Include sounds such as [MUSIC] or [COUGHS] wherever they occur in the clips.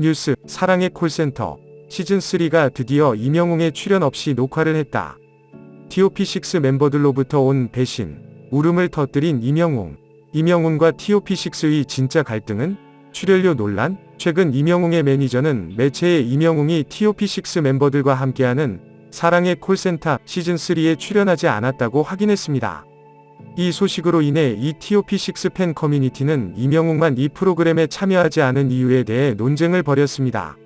뉴스 사랑의 콜센터 시즌3가 드디어 이명웅의 출연 없이 녹화를 했다. TOP6 멤버들로부터 온 배신, 울음을 터뜨린 이명웅. 이명웅과 TOP6의 진짜 갈등은? 출연료 논란? 최근 이명웅의 매니저는 매체에 이명웅이 TOP6 멤버들과 함께하는 사랑의 콜센터 시즌3에 출연하지 않았다고 확인했습니다. 이 소식으로 인해 이 TOP6 팬 커뮤니티는 이명웅만 이 프로그램에 참여하지 않은 이유에 대해 논쟁을 벌였습니다.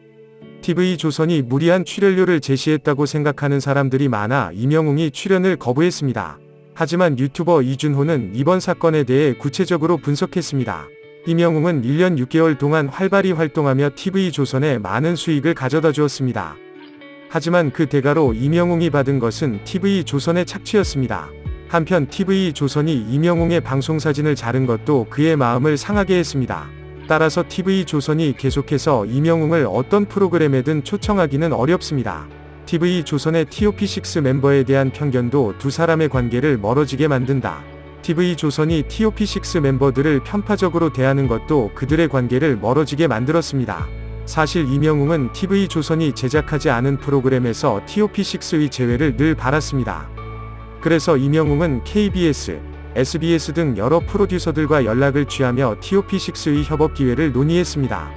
TV조선이 무리한 출연료를 제시했다고 생각하는 사람들이 많아 이명웅이 출연을 거부했습니다. 하지만 유튜버 이준호는 이번 사건에 대해 구체적으로 분석했습니다. 이명웅은 1년 6개월 동안 활발히 활동하며 TV조선에 많은 수익을 가져다 주었습니다. 하지만 그 대가로 이명웅이 받은 것은 TV조선의 착취였습니다. 한편 TV조선이 이명웅의 방송 사진을 자른 것도 그의 마음을 상하게 했습니다. 따라서 TV조선이 계속해서 이명웅을 어떤 프로그램에든 초청하기는 어렵습니다. TV조선의 TOP6 멤버에 대한 편견도 두 사람의 관계를 멀어지게 만든다. TV조선이 TOP6 멤버들을 편파적으로 대하는 것도 그들의 관계를 멀어지게 만들었습니다. 사실 이명웅은 TV조선이 제작하지 않은 프로그램에서 TOP6의 제외를 늘 바랐습니다. 그래서 이명웅은 KBS, SBS 등 여러 프로듀서들과 연락을 취하며 TOP6의 협업 기회를 논의했습니다.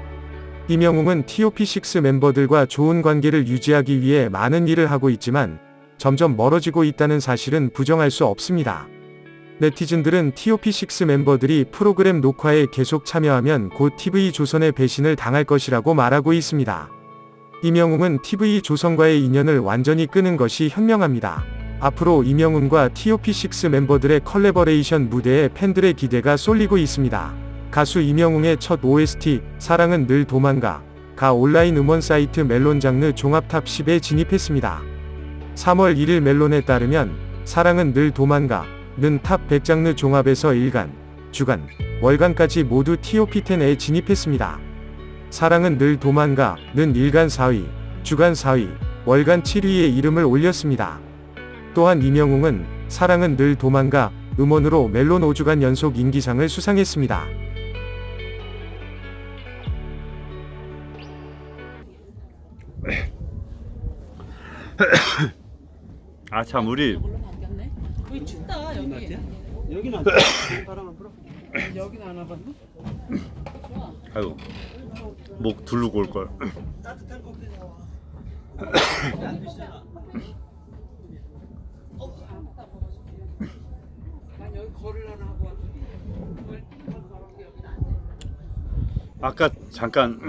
이명웅은 TOP6 멤버들과 좋은 관계를 유지하기 위해 많은 일을 하고 있지만 점점 멀어지고 있다는 사실은 부정할 수 없습니다. 네티즌들은 TOP6 멤버들이 프로그램 녹화에 계속 참여하면 곧 TV조선의 배신을 당할 것이라고 말하고 있습니다. 이명웅은 TV조선과의 인연을 완전히 끊은 것이 현명합니다. 앞으로 이명웅과 TOP6 멤버들의 컬래버레이션 무대에 팬들의 기대가 쏠리고 있습니다. 가수 이명웅의 첫 OST 사랑은 늘 도망가 가 온라인 음원 사이트 멜론 장르 종합 탑 10에 진입했습니다. 3월 1일 멜론에 따르면 사랑은 늘 도망가 는탑 100 장르 종합에서 일간, 주간, 월간까지 모두 TOP10에 진입했습니다. 사랑은 늘 도망가 는 일간 4위, 주간 4위, 월간 7위에 이름을 올렸습니다. 또한 이명웅은 사랑은 늘 도망가 음원으로 멜론 5주간 연속 인기상을 수상했습니다. 아 참 우리. 여기 춥다 여기. 여기는 [COUGHS] 안 바람 불어. 여기는 안 와봤네. 좋아. 아유 목 두르고 올 걸. 따뜻한 나와. [COUGHS] 난 여기 걸으려나 하고 왔더니. 아까 잠깐